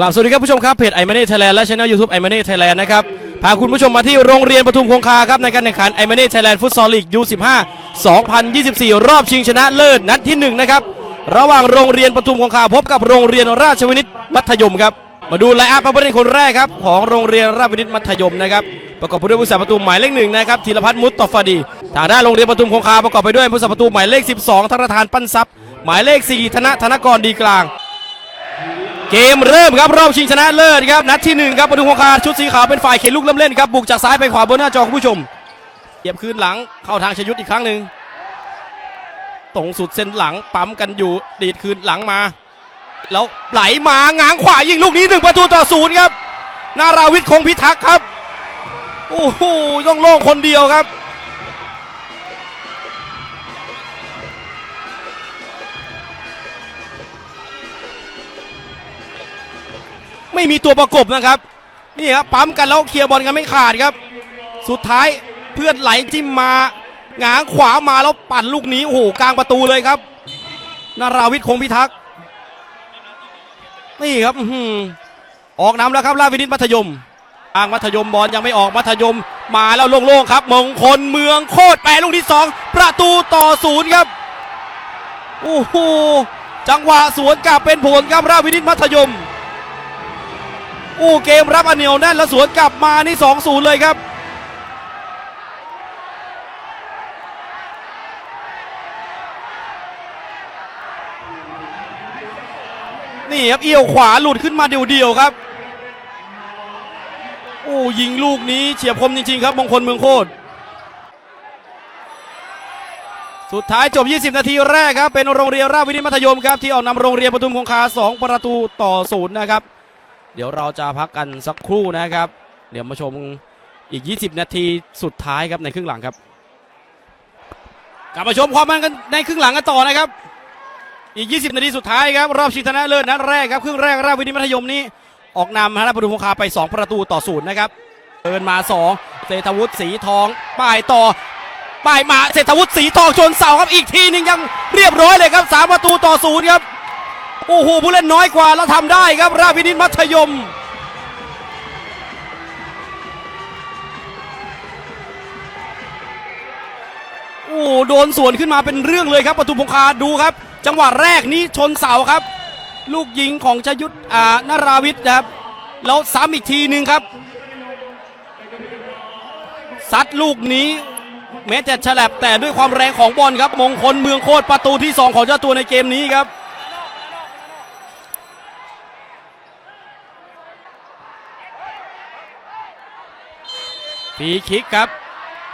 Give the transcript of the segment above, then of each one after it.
กลับสวัสดีครับผู้ชมครับเพจไอมาเน่ไทยแลนด์และช่องยูทูบไอมาเน่ไทยแลนด์นะครับพาคุณผู้ชมมาที่โรงเรียนปทุมคงคาครับในการแข่งขันไอมาเน่ไทยแลนด์ฟุตซอลลีกยู15 2024 รอบชิงชนะเลิศนัดที่หนึ่งนะครับระหว่างโรงเรียนปทุมคงคาพบกับโรงเรียนราชวินิตมัธยมครับมาดูไลน์อัพผู้เล่นคนแรกครับของโรงเรียนราชวินิตมัธยมนะครับประกอบไปด้วยผู้สาประตูหมายเลขหนึ่งนะครับธีรพัฒน์มุตตอฟดีทางด้านโรงเรียนปทุมคงคาประกอบไปด้วยผู้สาประตูหมายเลข 12ธนทานปั้นทรัพย์หมายเลข4ธนธนกรดีกลาง เกมเริ่มครับรอบชิงชนะเลิศครับนัดที่หนึ่งครับปทุมคงคาชุดสีขาวเป็นฝ่ายเข็นลูกเริ่มเล่นครับบุกจากซ้ายไปขวาบนหน้าจอคุณผู้ชมเหยียบคืนหลังเข้าทางชยุทธอีกครั้งหนึ่งตรงสุดเส้นหลังปั๊มกันอยู่ดีดคืนหลังมา แล้วไหลมาง้างขวายิงลูกนี้หนึ่งประตูต่อศูนย์ครับนาราวิทย์คงพิทักษ์ครับโอ้โหต้องโล่งคนเดียวครับ ไม่มีตัวประกบนะครับนี่ครับปั๊มกันแล้วเคลียร์บอลกันไม่ขาดครับ สุดท้ายเพื่อนไหลจิ้มมาหงางขวามาแล้วปั่นลูกนี้โอ้โหกลางประตูเลยครับนาราวิทย์คงพิทักษ์นี่ครับออกนำแล้วครับราวินิตมัธยมอ่างมัธยมบอลยังไม่ออกมัธยม มาแล้วโล่งๆครับ มงคลเมืองโคตรแปรลูกที่สองประตูต่อศูนย์ครับโอ้โหจังหวะสวนกลับเป็นผลครับราวินิตมัธยม อู้เกมรับอันเหนียวแน่นแล้วสวนกลับมานี่2-0เลยครับ นี่ครับเอี่ยวขวาหลุดขึ้นมาเดียวๆครับโอ้ยิงลูกนี้เฉียบคมจริงๆครับมงคลเมืองโคตรสุดท้ายจบ 20 นาทีแรกครับ เป็นโรงเรียนราชวินิตมัธยมครับ ที่ออกนำโรงเรียนปทุมคงคา 2 ประตูต่อศูนย์นะครับ เดี๋ยวเราจะพักกันสักครู่นะครับ เดี๋ยวมาชมอีก 20 นาทีสุดท้ายครับในครึ่งหลังครับ กลับมาชมความมันกันในครึ่งหลังกันต่อนะครับ อีก 20 นาทีสุดท้ายครับ รอบชิงชนะเลิศนัดแรกครับครึ่งแรกราชวินิมัธยมนี้ ออกนำฮะนะปทุมคงคาไป 2 ประตูต่อศูนย์นะครับเดินมา 2 เศรษฐวุฒิสีทอง ป้ายต่อ ป้ายมาเศรษฐวุฒิสีทองชนเสาครับอีกทีหนึงยังเรียบร้อยเลยครับสามประตูต่อศูนย์ครับ โอ้โหผู้เล่นน้อยกว่าแล้วทำได้ครับ ราชวินิตมัธยม โอ้โดนสวนขึ้นมาเป็นเรื่องเลยครับปทุมพงคาดูครับ จังหวะแรกนี้ชนเสาครับ ลูกยิงของชยุทธอ่านาราวิทย์นะครับ แล้วซ้ำอีกทีหนึ่งครับซัดลูกนี้แม้จะฉลับแต่ด้วยความแรงของบอลครับ มงคลเมืองโคตรประตูที่ 2 ของเจ้าตัวในเกมนี้ครับ ฟรีคิกครับ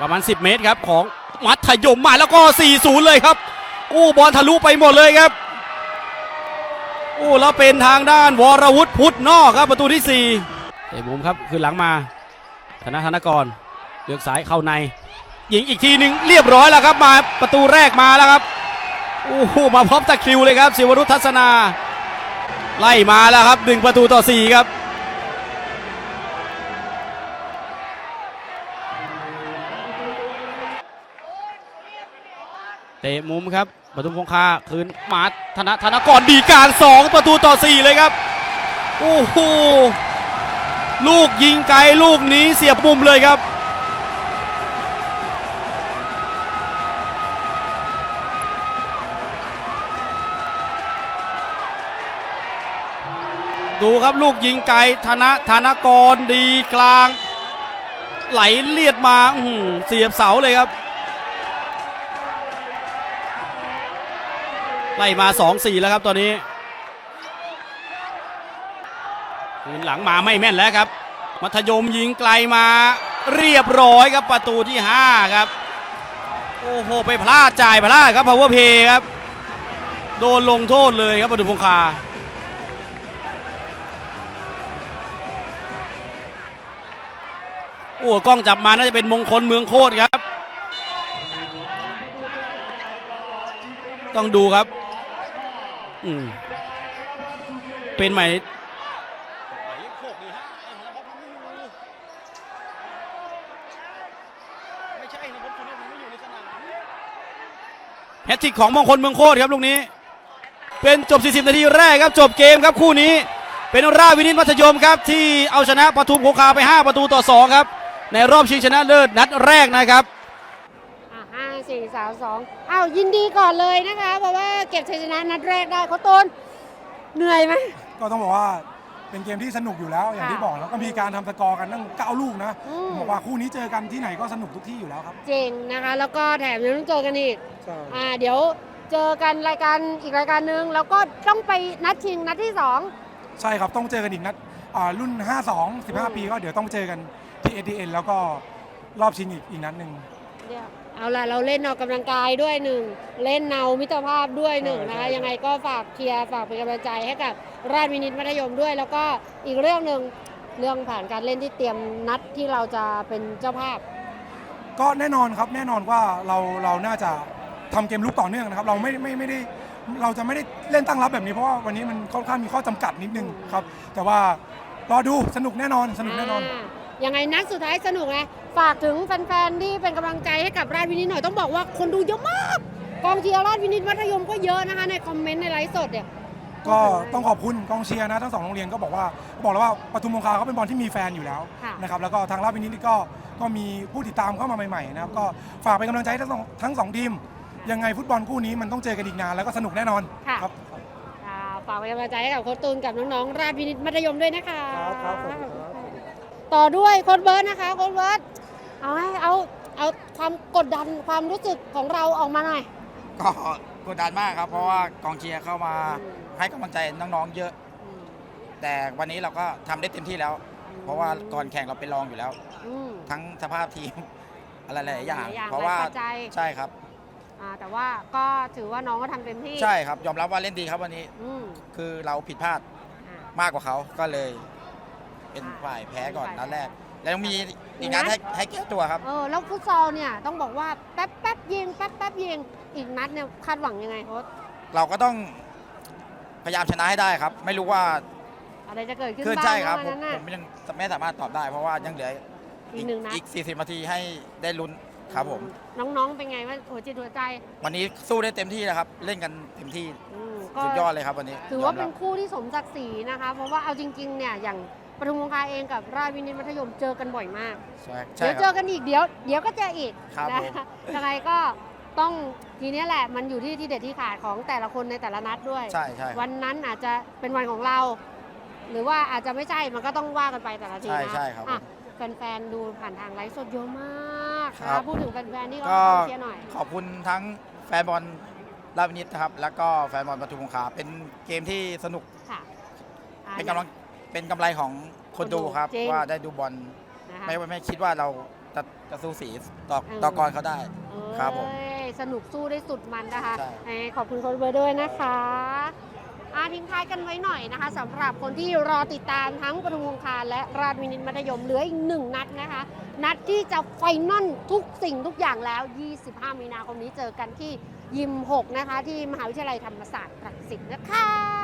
ประมาณ 10 เมตรครับ ของมัธยมมาแล้วก็ 4-0 เลยครับโอ้บอลทะลุไปหมดเลยครับโอ้แล้วเป็นทางด้านวรวุฒิพุทธนอกครับประตูที่ 4เตะมุมครับคือหลังมาธนาธนกรเลือกสายเข้าใน ยิงอีกทีหนึ่งเรียบร้อยแล้วครับมาประตูแรกมาแล้วครับโอ้โหมาพร้อมตะคริวเลยครับ ศิวรุธทัศนา ไล่มาแล้วครับหนึ่งประตูต่อสี่ครับ เตะมุมครับปทุมคงคาคืนมาธนธนกรดีกางสองประตูต่อสี่เลยครับ โอ้โห ลูกยิงไกลลูกนี้เสียบมุมเลยครับ ดูครับลูกยิงไกลธนธนกรดีกลาง ไหลเลียดมาเสียบเสาเลยครับ ไล่มา 2-4 แล้วครับตอนนี้คืนหลังมาไม่แม่นแล้วครับ มัธยมยิงไกลมาเรียบร้อยครับประตูที่ 5 ครับ โอ้โห ไปพลาดจ่ายพลาดครับ power play ครับ โดนลงโทษเลยครับปทุมคงคาโอ้กล้องจับมาน่าจะเป็นมงคลเมืองโคตรครับ ต้องดูครับ อืมเป็นใหม่แฮตทริกของมงคลเมืองโคตรครับลูกนี้ เป็นจบ 40 นาทีแรกครับ จบเกมครับคู่นี้ เป็นราวินิตมัธยมครับ ที่เอาชนะปทุมคคาไป 5 ประตูต่อ 2 ครับ ในรอบชิงชนะเลิศนัดแรกนะครับ สี่สามสองอ้าวยินดีก่อนเลยนะคะ เพราะว่าเก็บชัยชนะนัดแรกได้เขาต้นเหนื่อยไหม ก็ต้องบอกว่าเป็นเกมที่สนุกอยู่แล้วอย่างที่ค่ะบอกแล้วก็มีการทำสกอร์กันตั้ง9ลูกนะอืมผมบอกว่าคู่นี้เจอกันที่ไหนก็สนุกทุกที่อยู่แล้วครับเจ๋งนะคะ แล้วก็แถมยังต้องเจอกันอีก ใช่อ่าเดี๋ยวเจอกันรายการอีกรายการหนึ่งแล้วก็ต้องไปนัดชิงนัดที่สอง ใช่ครับต้องเจอกันอีกนัดอ่ารุ่น 52 15 ปีก็เดี๋ยวต้องเจอกันที่ ATN แล้วก็รอบชิงอีกอีกนัดหนึ่ง เดี๋ยว เอาล่ะเราเล่นออกกำลังกายด้วยหนึ่งเล่นเนามิตรภาพด้วยหนึ่งนะคะใช่ใช่ยังไงก็ฝากเชียร์ฝากเป็นกำลังใจให้กับราชวินิตมัธยมด้วย แล้วก็อีกเรื่องหนึ่งเรื่องผ่านการเล่นที่เตรียมนัดที่เราจะเป็นเจ้าภาพ ก็แน่นอนครับแน่นอนว่าเราเราน่าจะทำเกมลุกต่อเนื่องนะครับ เราไม่ไม่ไม่ได้เราจะไม่ได้เล่นตั้งรับแบบนี้เพราะว่าวันนี้มันค่อนข้างมีข้อจำกัดนิดนึงครับ แต่ว่ารอดูสนุกแน่นอนสนุกแน่นอนายังไงนัดสุดท้ายสนุกไง ฝากถึงแฟนๆที่เป็นกำลังใจให้กับราชวินิตหน่อยต้องบอกว่าคนดูเยอะมากกองเชียร์ราชวินิตมัธยมก็เยอะนะคะในคอมเมนต์ในไลฟ์สดเนี่ยก็ต้องขอบคุณกองเชียร์นะทั้งสองโรงเรียนก็บอกว่าบอกแล้วว่าปทุมคงคาเขาเป็นบอลที่มีแฟนอยู่แล้วค่ะนะครับแล้วก็ทางราชวินิตนี่ก็ก็มีผู้ติดตามเข้ามาใหม่ๆนะครับก็ฝากเป็นกำลังใจให้ทั้งสองทั้งสองทีมยังไงฟุตบอลคู่นี้มันต้องเจอกันอีกนานแล้วก็สนุกแน่นอนค่ะครับอ่าฝากเป็นกำลังใจให้กับโค้ชตูนกับน้องๆราชวินิตมัธยมด้วยนะคะครับครับขอบคุณครับต่อด้วยโค้ชเบิร์ดนะคะโค้ชเบิร์ด เอาให้เอาเอาความกดดันความรู้สึกของเราออกมาหน่อย ก็กดดันมากครับ เพราะว่ากองเชียร์เข้ามาให้กำลังใจน้องๆเยอะ แต่วันนี้เราก็ทำได้เต็มที่แล้ว เพราะว่าก่อนแข่งเราเป็นรองอยู่แล้ว อืม ทั้งสภาพทีม อะไรหลายๆอย่าง หลายอย่างเพราะว่าหลายปัจจัย ใช่ครับ อ่าแต่ว่าก็ถือว่าน้องก็ทำเต็มที่ใช่ครับ ยอมรับว่าเล่นดีครับวันนี้ อืมคือเราผิดพลาดอ่ามากกว่าเขาก็เลย เป็นอ่าฝ่ายแพ้ก่อนเป็นฝ่ายนัดแรกแล้ว ยังมีอีอีกกนันัดดให้ให้แก้ตัวครับ เออแล้วฟุตซอลเนี่ยต้องบอกว่าแป๊บแป๊บยิงแป๊บแป๊บยิงอีกนัดเนี่ยคาดหวังยังไงโค้ชเราก็ต้องพยายามชนะให้ได้ครับ ไม่รู้ว่าอะไรจะเกิดขึ้นคือบ้างใช่ครับนะผวันมนั้นน่ะผมยังไม่สามารถตอบได้ เพราะว่ายังเหลืออีกหนึ่งนัด อีก 40นาทีให้ได้ลุ้นครับผม น้องๆเป็นไงว่าหัวจิตหัวใจวันนี้สู้ได้เต็มที่แล้วครับ เล่นกันเต็มที่อืมก็สุดยอดเลยครับวันนี้ถือว่าเป็นยมรับ คู่ที่สมศักดิ์ศรีนะคะ เพราะว่าเอาจริงๆเนี่ยอย่าง ปทุมคงคาเองกับราชวินิตมัธยมเจอกันบ่อยมาก ใช่ใช่เดี๋ยวคเจรัอบ กันอีกเดี๋ยวเดี๋ยวก็เจออีกครับนะผม ยังไงก็ต้องทีเนี้ยแหละมันอยู่ที่ที่เด็ดที่ขาดของแต่ละคนในแต่ละนัดด้วย ใช่ใช่ครับวันนั้นอาจจะเป็นวันของเรา หรือว่าอาจจะไม่ใช่มันก็ต้องว่ากันไปแต่ละทีใช่นะใช่ครับอะแฟนๆดูผ่านทางไลฟ์สดเยอะมากครันะบพูดถึงแฟนๆที่เขาก็เชียร์หน่อย ขอบคุณทั้งแฟนบอลราชวินิตนะครับ แล้วก็แฟนบอลปทุมคงคาเป็นเกมที่สนุกค่ะอะเป็นกำลัง เป็นกำไรของคนดูครับ จริง ว่าได้ดูบอลนะคะไม่ไม่คิดว่าเราจะจะสู้สีต่อเออต่อกรเขาได้ ครับผมเอ้ยสนุกสู้ได้สุดมันนะคะใช่ เอ้ยขอบคุณโคนเบอร์ด้วยนะคะอาทิ้งท้ายกันไว้หน่อยนะคะสำหรับคนที่รอติดตามทั้งปทุมวงคารและราชวินิตมัธยมเหลืออีกหนึ่งนัดนะคะ นัดที่จะไฟนอลทุกสิ่งทุกอย่างแล้ว 25 มีนาคมนี้เจอกันที่ยิม 6 นะคะ ที่มหาวิทยาลัยธรรมศาสตร์รังสิตนะคะ